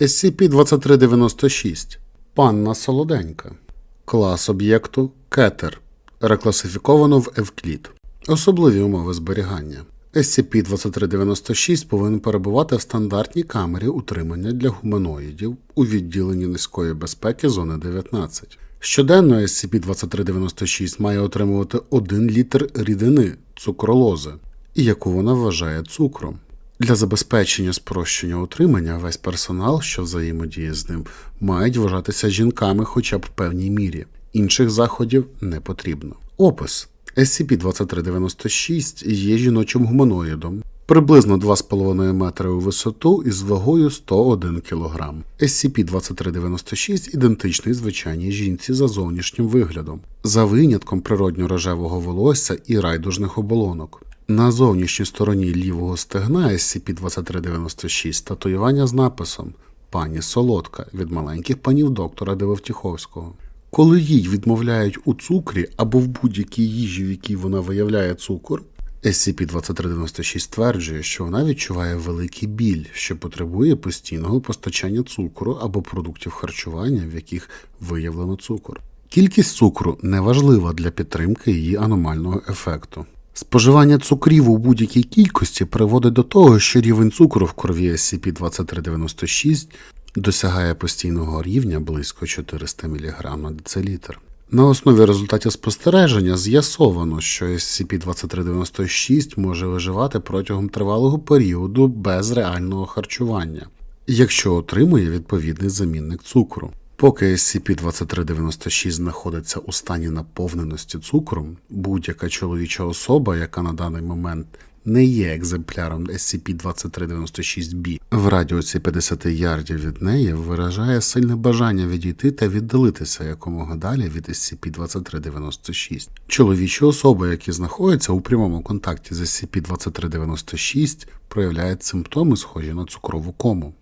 SCP-2396 Панна Солоденька. Клас об'єкту Кетер. Рекласифіковано в Евклід. Особливі умови зберігання. SCP-2396 повинен перебувати в стандартній камері утримання для гуманоїдів у відділенні низької безпеки зони 19. Щоденно SCP-2396 має отримувати 1 літр рідини цукролози, яку вона вважає цукром. Для забезпечення спрощення утримання весь персонал, що взаємодіє з ним, мають вважатися жінками хоча б в певній мірі. Інших заходів не потрібно. Опис SCP-2396 є жіночим гуманоїдом, приблизно 2,5 метри у висоту із вагою 101 кг. SCP-2396 ідентичний звичайній жінці за зовнішнім виглядом, за винятком природньо-рожевого волосся і райдужних оболонок. На зовнішній стороні лівого стегна SCP-2396 татуювання з написом Пані Солодка від маленьких панів доктора Девовтіховського. Коли їй відмовляють у цукрі або в будь-якій їжі, в якій вона виявляє цукор, SCP-2396 стверджує, що вона відчуває великий біль, що потребує постійного постачання цукру або продуктів харчування, в яких виявлено цукор. Кількість цукру не важлива для підтримки її аномального ефекту. Споживання цукрів у будь-якій кількості приводить до того, що рівень цукру в крові SCP-2396 досягає постійного рівня близько 400 мг на децилітр. На основі результатів спостереження з'ясовано, що SCP-2396 може виживати протягом тривалого періоду без реального харчування, якщо отримує відповідний замінник цукру. Поки SCP-2396 знаходиться у стані наповненості цукром, будь-яка чоловіча особа, яка на даний момент не є екземпляром SCP-2396-B, в радіусі 50 ярдів від неї виражає сильне бажання відійти та віддалитися якомога далі від SCP-2396. Чоловічі особи, які знаходяться у прямому контакті з SCP-2396, проявляють симптоми, схожі на цукрову кому.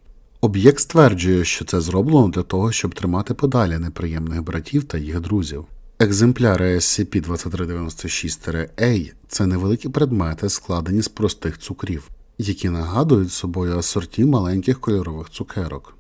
Об'єкт стверджує, що це зроблено для того, щоб тримати подалі неприємних братів та їх друзів. Екземпляри SCP-2396-A це невеликі предмети, складені з простих цукрів, які нагадують собою асорті маленьких кольорових цукерок.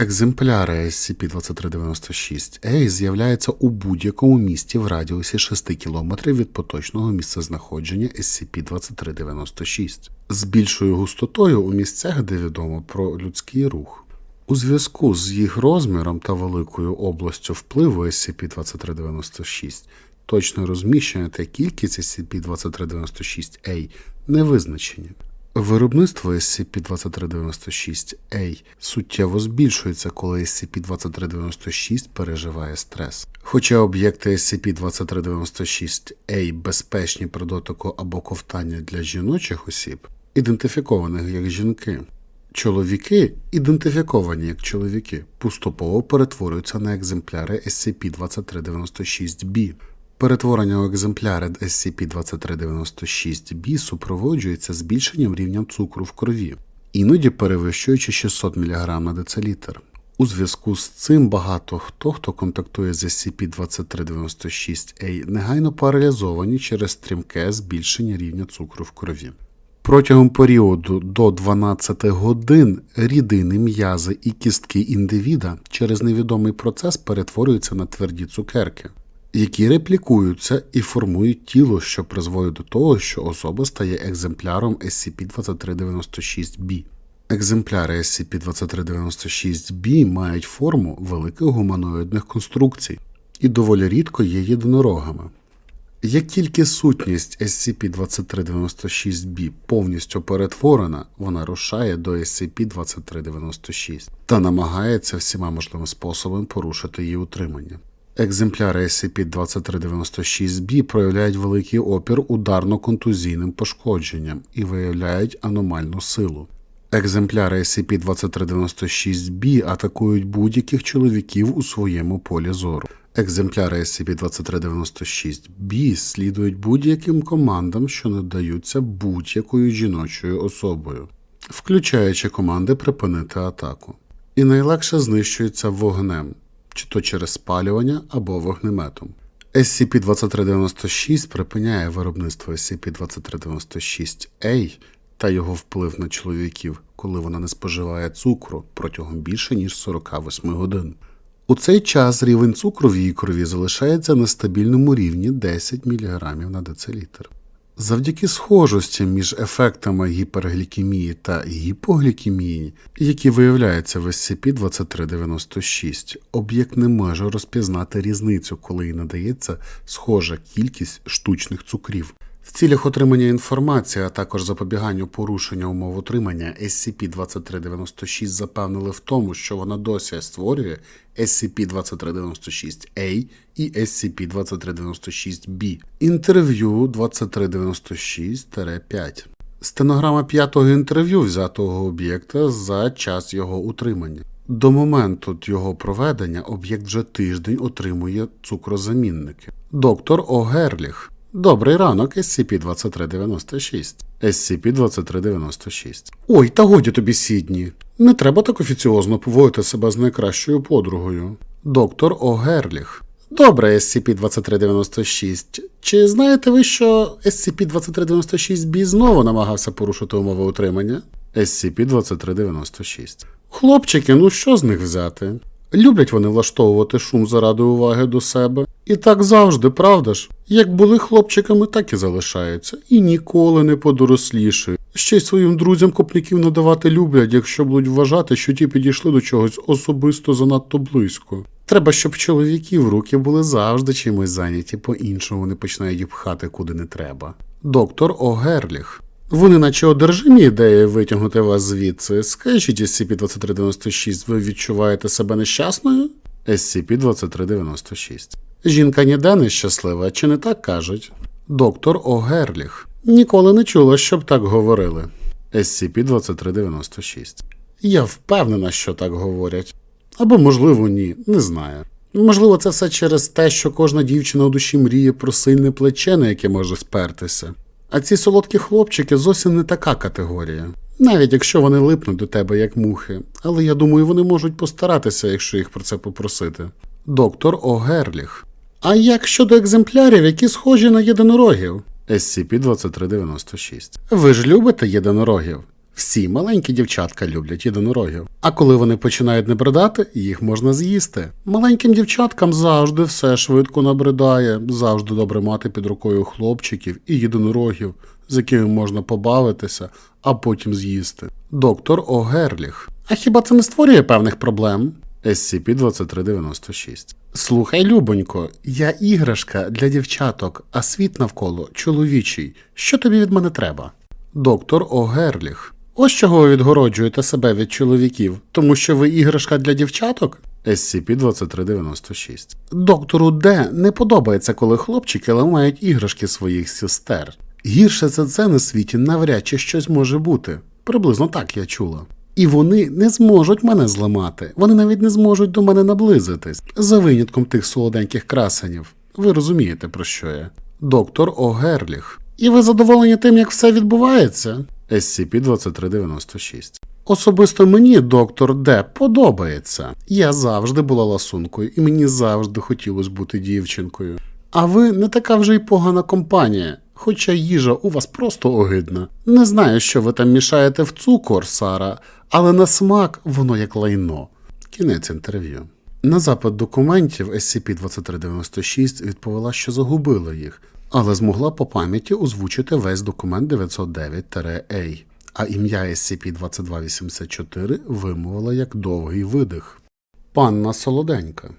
Екземпляри SCP-2396-A з'являються у будь-якому місті в радіусі 6 км від поточного місцезнаходження SCP-2396 з більшою густотою у місцях, де відомо про людський рух. У зв'язку з їх розміром та великою областю впливу SCP-2396 точне розміщення та кількість SCP-2396-A не визначені. Виробництво SCP-2396-A суттєво збільшується, коли SCP-2396 переживає стрес. Хоча об'єкти SCP-2396-A безпечні при дотику або ковтання для жіночих осіб, ідентифікованих як жінки, чоловіки, ідентифіковані як чоловіки, поступово перетворюються на екземпляри SCP-2396-B. Перетворення у екземпляри SCP-2396-B супроводжується збільшенням рівня цукру в крові, іноді перевищуючи 600 мг на децилітр. У зв'язку з цим багато хто, хто контактує з SCP-2396-A, негайно паралізовані через стрімке збільшення рівня цукру в крові. Протягом періоду до 12 годин рідини, м'язи і кістки індивіда через невідомий процес перетворюються на тверді цукерки які реплікуються і формують тіло, що призводить до того, що особа стає екземпляром SCP-2396-B. Екземпляри SCP-2396-B мають форму великих гуманоїдних конструкцій і доволі рідко є єдинорогами. Як тільки сутність SCP-2396-B повністю перетворена, вона рушає до SCP-2396 та намагається всіма можливими способами порушити її утримання. Екземпляри SCP-2396-B проявляють великий опір ударно-контузійним пошкодженням і виявляють аномальну силу. Екземпляри SCP-2396-B атакують будь-яких чоловіків у своєму полі зору. Екземпляри SCP-2396-B слідують будь-яким командам, що надаються будь-якою жіночою особою, включаючи команди припинити атаку. І найлегше знищуються вогнем чи то через спалювання або вогнеметом. SCP-2396 припиняє виробництво SCP-2396-A та його вплив на чоловіків, коли вона не споживає цукру протягом більше ніж 48 годин. У цей час рівень цукру в її крові залишається на стабільному рівні 10 мг на децилітр. Завдяки схожості між ефектами гіперглікемії та гіпоглікемії, які виявляються в SCP-2396, об'єкт не може розпізнати різницю, коли їй надається схожа кількість штучних цукрів. В цілях отримання інформації, а також запобіганню порушення умов утримання, SCP-2396 запевнили в тому, що вона досі створює SCP-2396-A і SCP-2396-B. Інтерв'ю 2396-5. Стенограма п'ятого інтерв'ю взятого об'єкта за час його утримання. До моменту його проведення об'єкт вже тиждень отримує цукрозамінники. Доктор О. Добрий ранок, SCP-2396. SCP-2396. Ой, та годі тобі, Сідні. Не треба так офіціозно поводити себе з найкращою подругою. Доктор О. Герліх. Добре, SCP-2396. Чи знаєте ви, що SCP-2396-B знову намагався порушити умови утримання? SCP-2396. Хлопчики, ну що з них взяти? Люблять вони влаштовувати шум заради уваги до себе. І так завжди, правда ж? Як були хлопчиками, так і залишаються. І ніколи не подорослішають. Ще й своїм друзям копняків надавати люблять, якщо будуть вважати, що ті підійшли до чогось особисто занадто близько. Треба, щоб чоловіків руки були завжди чимось зайняті, по-іншому вони починають їх пхати куди не треба. Доктор О. Герліх. Вони наче одержимі ідеї витягнути вас звідси. Скажіть SCP-2396, ви відчуваєте себе нещасною? SCP-2396. Жінка ніде не щаслива, чи не так кажуть? Доктор О. Герліх. Ніколи не чула, щоб так говорили. SCP-2396. Я впевнена, що так говорять. Або, можливо, ні, не знаю. Можливо, це все через те, що кожна дівчина у душі мріє про сильне плече, на яке може спертися. А ці солодкі хлопчики зовсім не така категорія. Навіть якщо вони липнуть до тебе як мухи, але я думаю, вони можуть постаратися, якщо їх про це попросити. Доктор О. Герліх. А як щодо екземплярів, які схожі на єдинорогів? SCP-2396. Ви ж любите єдинорогів? Всі маленькі дівчатка люблять єдинорогів. А коли вони починають набридати, їх можна з'їсти. Маленьким дівчаткам завжди все швидко набридає, завжди добре мати під рукою хлопчиків і єдинорогів, з якими можна побавитися, а потім з'їсти. Доктор О. Герліх. А хіба це не створює певних проблем? SCP-2396. Слухай, Любонько, я іграшка для дівчаток, а світ навколо чоловічий. Що тобі від мене треба? Доктор О. Ось чого ви відгороджуєте себе від чоловіків, тому що ви іграшка для дівчаток? SCP-2396. Доктору Д не подобається, коли хлопчики ламають іграшки своїх сестер. Гірше за це на світі навряд чи щось може бути. Приблизно так я чула. І вони не зможуть мене зламати, вони навіть не зможуть до мене наблизитись, за винятком тих солоденьких красенів. Ви розумієте, про що я? Доктор О. Герліх. І ви задоволені тим, як все відбувається? SCP-2396. Особисто мені доктор Д подобається. Я завжди була ласункою, і мені завжди хотілося бути дівчинкою. А ви не така вже й погана компанія, хоча їжа у вас просто огидна. Не знаю, що ви там мішаєте в цукор, Сара, але на смак воно як лайно. Кінець інтерв'ю. На запит документів SCP-2396 відповіла, що загубила їх, але змогла по пам'яті озвучити весь документ 909-A, а ім'я SCP-2284 вимовила як довгий видих. Панна Солоденька.